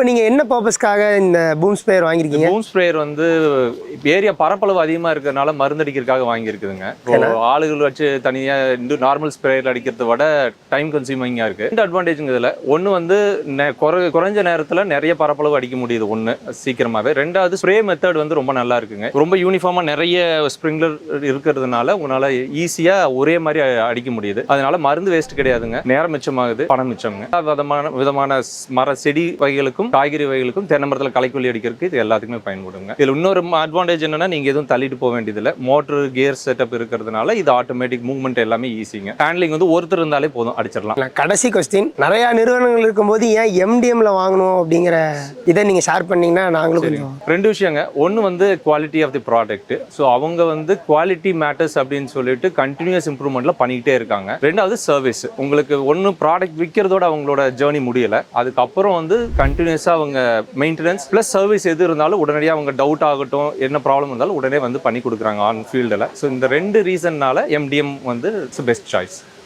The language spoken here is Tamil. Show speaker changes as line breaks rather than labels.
இப்போ நீங்கள் என்ன பர்பஸ்க்காக இந்த பூம் ஸ்ப்ரேயர் வாங்கியிருக்கீங்க?
பூம் ஸ்ப்ரேயர் வந்து ஏரியா பரப்பளவு அதிகமா இருக்கிறதுனால மருந்தடிக்கிறதுக்காக வாங்கியிருக்குதுங்க. இப்போ ஆளுகள் வச்சு தனியா இந்த நார்மல் ஸ்ப்ரேயர் அடிக்கிறத விட டைம் கன்சியூமிங்கா இருக்கு. இந்த அட்வான்டேஜ்ங்க இதுல. ஒன்னு வந்து குறை- குறைஞ்ச நேரத்துல நிறைய பரப்பளவு அடிக்க முடியுது ஒண்ணு சீக்கிரமாவே. ரெண்டாவது ஸ்ப்ரே மெத்தட் வந்து ரொம்ப நல்லா இருக்குங்க. ரொம்ப யூனிஃபார்மா நிறைய ஸ்ப்ரிங்லர் இருக்கிறதுனால உங்களால ஈஸியா ஒரே மாதிரி அடிக்க முடியுது. அதனால மருந்து வேஸ்ட் கிடையாதுங்க. நேரம் மிச்சமாகுது பணம் மிச்சம்ங்க. விதமான விதமான மர செடி வகைகளுக்கும் காய்கறி வகைகளுக்கும் தென்னை மரத்தில் களைக்கொல்லி அடிக்கிறதுக்கு இது எல்லாத்துக்குமே பயன்படுங்க. இதில் இன்னொரு அட்வான்டேஜ் என்னன்னா நீங்க எதுவும் தள்ளிட்டு போக வேண்டியதில்லை. மோட்டர் கியர் செட்டப் இருக்கிறதுனால இது ஆட்டோமேட்டிக் மூவ்மெண்ட் எல்லாமே ஈஸிங்க ஹேண்ட்லிங் வந்து ஒருத்தர் இருந்தாலே போதும் அடிச்சிடலாம்.
கடைசி கொஸ்டின் நிறையா நிறுவனங்கள் இருக்கும்போது ஏன் எம்டிஎம்ல வாங்கணும் அப்படிங்கிற இதை நீங்கள் ஷேர் பண்ணீங்கன்னா நாங்களும் கொஞ்சம்
ரெண்டு விஷயங்க. ஒன்று வந்து quality of the product so அவங்க வந்து குவாலிட்டி மேட்டர்ஸ் அப்படின்னு சொல்லிட்டு கண்டினியூஸ் இம்ப்ரூவ்மெண்ட்ல பண்ணிக்கிட்டே இருக்காங்க. ரெண்டாவது சர்வீஸ் உங்களுக்கு ஒன்று ப்ராடக்ட் விற்கிறதோட அவங்களோட ஜேர்னி முடியல. அதுக்கப்புறம் வந்து கண்டினியூஸாக அவங்க மெயின்டெனன்ஸ் ப்ளஸ் சர்வீஸ் எது இருந்தாலும் உடனடியாக அவங்க டவுட் ஆகட்டும் என்ன ப்ராப்ளம் இருந்தாலும் உடனே வந்து பண்ணி கொடுக்குறாங்க ஆன் ஃபீல்டில் ஸோ இந்த ரெண்டு ரீசன்னால எம்டிஎம் வந்து இட்ஸ் பெஸ்ட் சாய்ஸ்